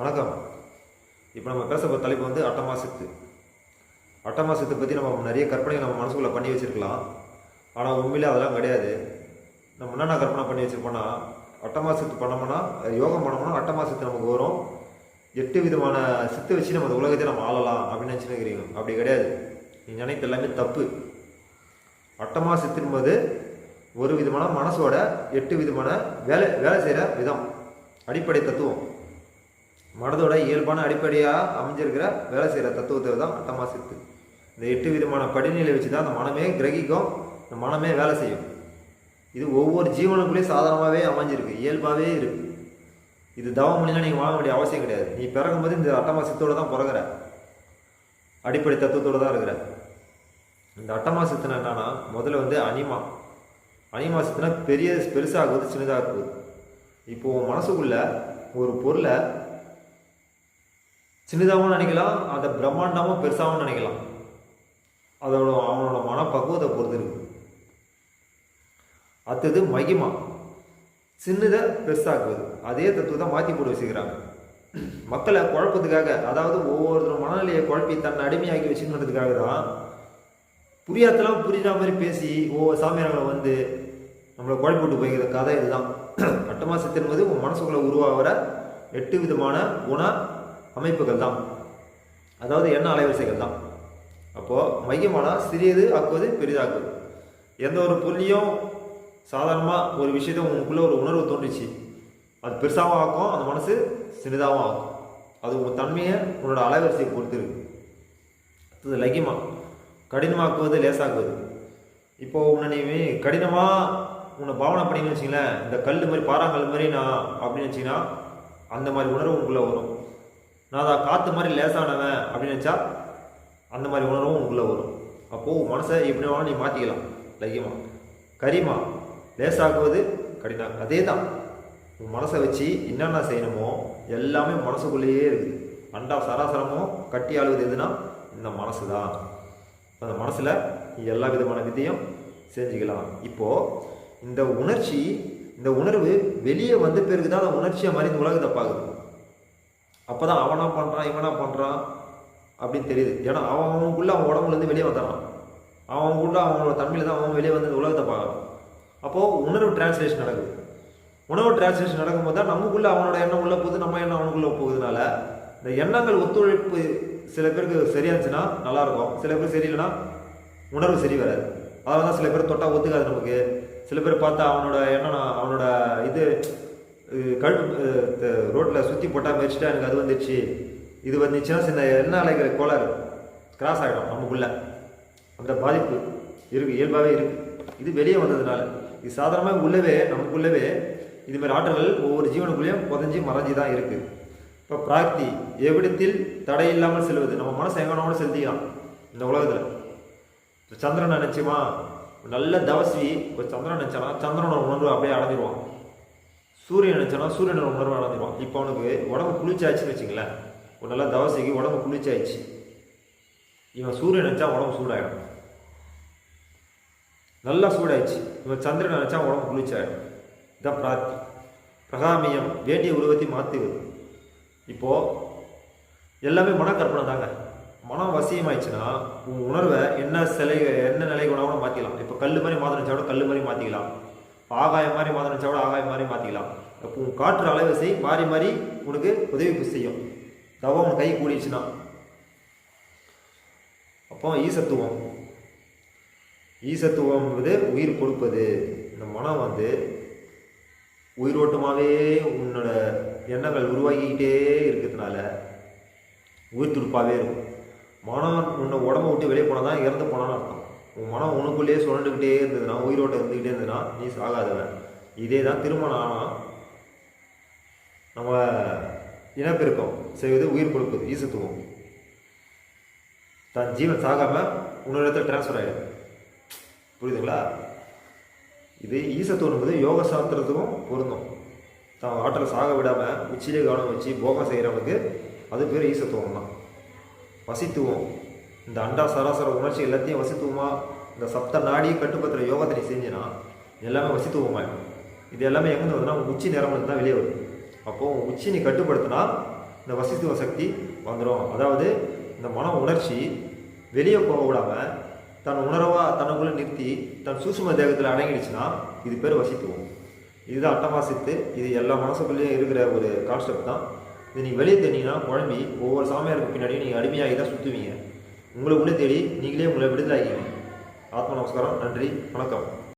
வணக்கம். இப்போ நம்ம பேச போகிற தலைப்பு வந்து அட்டமா சித்து. அட்டமா சித்தை பற்றி நம்ம நிறைய கற்பனைகள் நம்ம மனசுக்குள்ளே பண்ணி வச்சுருக்கலாம். ஆனால் உண்மையிலே அதெல்லாம் கிடையாது. நம்ம என்னென்ன கற்பனை பண்ணி வச்சுருப்போம்னா அட்டமா சித்து பண்ணோம்னா யோகம் பண்ணோம்னா அட்டமா சித்து நமக்கு வரும். எட்டு விதமான சித்தை வச்சு நம்ம அந்த உலகத்தை நம்ம ஆளலாம் அப்படின்னு நினச்சினுக்கிறீங்க அப்படி கிடையாது. நீ நினைத்த எல்லாமே தப்பு. அட்டமா ஒரு விதமான மனசோட எட்டு விதமான வேலை வேலை செய்கிற விதம். அடிப்படை தத்துவம். மனதோட இயல்பான அடிப்படையாக அமைஞ்சிருக்கிற வேலை செய்கிற தத்துவத்தை தான் அட்டமா சித்து. இந்த எட்டு விதமான படிநிலை வச்சு தான் அந்த மனமே கிரகிக்கும் இந்த மனமே வேலை செய்யும். இது ஒவ்வொரு ஜீவனுக்குள்ளேயும் சாதாரணமாகவே அமைஞ்சிருக்கு இயல்பாகவே இருக்கு. இது தவம் பண்ணினா நீங்கள் வாங்க வேண்டிய அவசியம் கிடையாது. நீ பிறக்கும்போது இந்த அட்டமா சித்தோட தான் பிறகுற அடிப்படை தத்துவத்தோட தான் இருக்கிற. இந்த அட்டமா சித்தனை என்னன்னா முதல்ல வந்து அனிமா. அனிமா சித்தனை பெரிய பெருசாகுது சின்னதாகுது இப்போது உன் மனசுக்குள்ள ஒரு பொருளை சின்னதாகவும் நினைக்கலாம் அதை பிரம்மாண்டமும் பெருசாகவும் நினைக்கலாம். அதோட அவனோட மனப்பக்குவத்தை பொறுத்து இருக்கு அடுத்தது மகிமா. சின்னதை பெருசாக்குவது. அதே தத்துவத்தை மாற்றி போட்டு வச்சுக்கிறாங்க. மக்களை குழப்பத்துக்காக அதாவது ஒவ்வொருத்தரும் மனநிலையை குழப்பி தன்னை அடிமையாக்கி வச்சுக்கிறதுக்காக தான் புரியாதெல்லாம் புரிஞ்ச மாதிரி பேசி ஒவ்வொரு சாமியார்களை வந்து நம்மளை குழப்பி விட்டு போய்கிற கதை இதுதான். கட்டமாக சித்தன்பது உன் மனசுக்குள்ளே உருவாகிற எட்டு விதமான குண அமைப்புகள் தான் அதாவது எண்ண அலைவரிசைகள் தான் அப்போது மையமானால் சிறியது ஆக்குவது பெரிதாக்குவது. எந்த ஒரு பொருளையும் சாதாரணமாக ஒரு விஷயத்தை உங்களுக்குள்ளே ஒரு உணர்வு தோன்றுச்சு. அது பெருசாகவும் ஆக்கும் அந்த மனசு சிறிதாகவும் ஆகும் அது உங்கள் தன்மையை உன்னோட அலைவரிசையை பொறுத்து இருக்கு அடுத்தது லகிமா. கடினமாக்குவது லேசாக்குவது. இப்போது உன்னை நீ கடினமாக உன்னை பாவனை பண்ணின்னு வச்சிங்களேன் இந்த கல் மாதிரி பாறாங்கல் மாதிரி நான் அப்படின்னு வச்சிங்கன்னா அந்த மாதிரி உணர்வு உங்களுக்குள்ளே வரும். நான் அதை காற்று மாதிரி லேசானவன் அப்படின்னு நினச்சா அந்த மாதிரி உணர்வும் உங்களுக்குள்ளே வரும். அப்போது மனசை எப்படி வேணாலும் நீ மாற்றிக்கலாம் லகிமா கரிமா லேசாக்குவது கடினம். அதே தான் உன் மனசை வச்சு என்னென்ன செய்யணுமோ எல்லாமே மனசுக்குள்ளேயே இருக்குது. அண்டா சராசரமும் கட்டி ஆளுவது எதுனா இந்த மனசு தான் அந்த மனசில் நீ எல்லா விதமான விதையும் செஞ்சுக்கலாம். இப்போது இந்த உணர்ச்சி இந்த உணர்வு வெளியே வந்த பிறகு தான் அந்த உணர்ச்சியை மாதிரி இந்த உலகத்தை பார்க்குது. அப்போ தான் அவனா பண்ணுறான் இவனா பண்ணுறான் அப்படின்னு தெரியுது. ஏன்னா அவன் அவனுக்குள்ளே அவன் உடம்புலேருந்து வெளியே வந்துடுறான். அவனுக்குள்ள அவனோட தன்மையில் தான் அவன் வெளியே வந்து உலகத்தை பார்க்குறான். அப்போது உணர்வு டிரான்ஸ்லேஷன் நடக்குது. உணவு டிரான்ஸ்லேஷன் நடக்கும்போது தான் நமக்குள்ளே அவனோட எண்ணம் உள்ளே போகுது நம்ம எண்ணம் அவனுக்குள்ளே போகுதுனால இந்த எண்ணங்கள் ஒத்துழைப்பு சில பேருக்கு சரியாச்சுன்னா இருந்துச்சுன்னா நல்லாயிருக்கும். சில பேர் சரியில்லைன்னா உணர்வு சரி வராது. அதனால தான் சில பேர் தொட்டால் ஒத்துக்காது நமக்கு. சில பேர் பார்த்தா அவனோட எண்ணம் அவனோட இது கழு ரோட்டில் சுற்றி போட்டால் மெரிச்சிட்டா எனக்கு அது வந்துடுச்சு இது வந்துச்சுன்னா சின்ன எண்ணெய் அலைகள் கோளாறு? கிராஸ் ஆகிடும் நமக்குள்ளே. அந்த பாதிப்பு இருக்குது இயல்பாகவே இருக்குது இது வெளியே வந்ததுனால. இது சாதாரணமாக உள்ளவே நமக்குள்ளவே இதுமாரி ஆற்றல்கள் ஒவ்வொரு ஜீவனுக்குள்ளேயும் புதஞ்சி மறைஞ்சி தான் இருக்குது இப்போ பிரார்த்தி எவ்விடத்தில் தடை இல்லாமல் செல்வது? நம்ம மனசை எங்கனோட செலுத்திக்கலாம் இந்த உலகத்தில். இப்போ சந்திரன் நினச்சிமா நல்ல தவசி இப்போ சந்திரன் நினச்சானா சந்திரனோட உணர்வு அப்படியே அடைஞ்சிருவான். சூரியன் நினச்சானா சூரியனோட உணர்வு அடைஞ்சிருவான் இப்போ அவனுக்கு உடம்பு குளிர்ச்சாச்சுன்னு வச்சுங்களேன் ஒரு நல்லா தவசைக்கு உடம்பு குளிர்ச்சாயிடுச்சு இவன் சூரியன் நினச்சா உடம்பு சூடாயிடும். நல்லா சூடாயிடுச்சு. இவன் சந்திரன் நினச்சா உடம்பு குளிர்ச்சாயிடும் இதான் பிரார்த்தி. பிரகாமியம் வேண்டிய உருவத்தை மாற்றுவது இப்போது எல்லாமே மனக்கற்பனை தாங்க. மனம் வசியமாயிடுச்சுன்னா உன் உணர்வை என்ன சிலை என்ன நிலை கூட மாற்றிக்கலாம் இப்போ கல் மாதிரி மாற்றினச்சா கூட கல் மாதிரி மாற்றிக்கலாம் ஆகாயம் மாதிரி மாற்றினச்சா கூட ஆகாயம் மாதிரி மாற்றிக்கலாம் இப்போ உன் காற்று அலைவசை மாறி மாறி உனக்கு உதவி செய்யும். தவம் உன் கை கூடிச்சுன்னா அப்போ ஈசத்துவம். ஈசத்துவம் என்பது உயிர் கொடுப்பது. இந்த மனம் வந்து உயிரோட்டமாகவே உன்னோட எண்ணங்கள் உருவாகிக்கிட்டே இருக்கிறதுனால உயிர் துடுப்பாகவே இருக்கும். மனம் உன்னை உடம்ப விட்டு வெளியே போனால் தான் இறந்து போனான்னு அர்த்தம். உன் மனம் உனக்குள்ளேயே சுழண்டுக்கிட்டே இருந்ததுன்னா உயிரோட்ட இருந்துக்கிட்டே இருந்ததுன்னா நீ சாகாதவன். இதே தான் திருமணம் ஆனால் நம்ம இனப்பெருக்கம் செய்வது உயிர் கொடுப்பது ஈசத்துவம். தன் ஜீவன் சாகாமல் இன்னொரு இடத்துல டிரான்ஸ்ஃபர் ஆகிடும் புரியுதுங்களா? இது ஈசத்துவம் என்பது யோக சாஸ்திரத்துக்கும் பொருந்தும். தான் ஆற்றலை சாக விடாமல் உச்சியிலே கவனம் வச்சு போகம் செய்கிறவனுக்கு அது பேர் ஈசத்துவம் தான் வசித்துவம். இந்த அண்டா சராசர உணர்ச்சி எல்லாத்தையும் வசித்துவமாக இந்த சப்த நாடி கட்டுப்படுத்துகிற யோகத்தை நீ செஞ்சினா எல்லாமே வசித்துவமாயிடும். இது எல்லாமே எங்கே வருதுன்னா உங்கள் உச்சி நேரம் தான் வெளியே வருது. அப்போது உன் உச்சி நீ கட்டுப்படுத்தினா இந்த வசித்துவ சக்தி வந்துடும் அதாவது இந்த மன உணர்ச்சி வெளியே போக விடாமல் தன் உணர்வாக தனக்குள்ளே நிறுத்தி தன் சூசும தேகத்தில் அடங்கிடுச்சுன்னா இது பேர் வசித்துவம். இதுதான் அட்டமாசித்து இது எல்லா மனசுக்குள்ளேயும் இருக்கிற ஒரு கான்செப்ட் தான். இது நீங்கள் வெளியே தேடிங்கன்னா குழம்பி ஒவ்வொரு சாமியாருக்கு பின்னாடியும் நீங்கள் அடிமையாகி தான் சுற்றுவீங்க உங்களை உள்ளே தேடி நீங்களே உங்களை விடுதலாகிங்க ஆத்ம நமஸ்காரம் நன்றி வணக்கம்.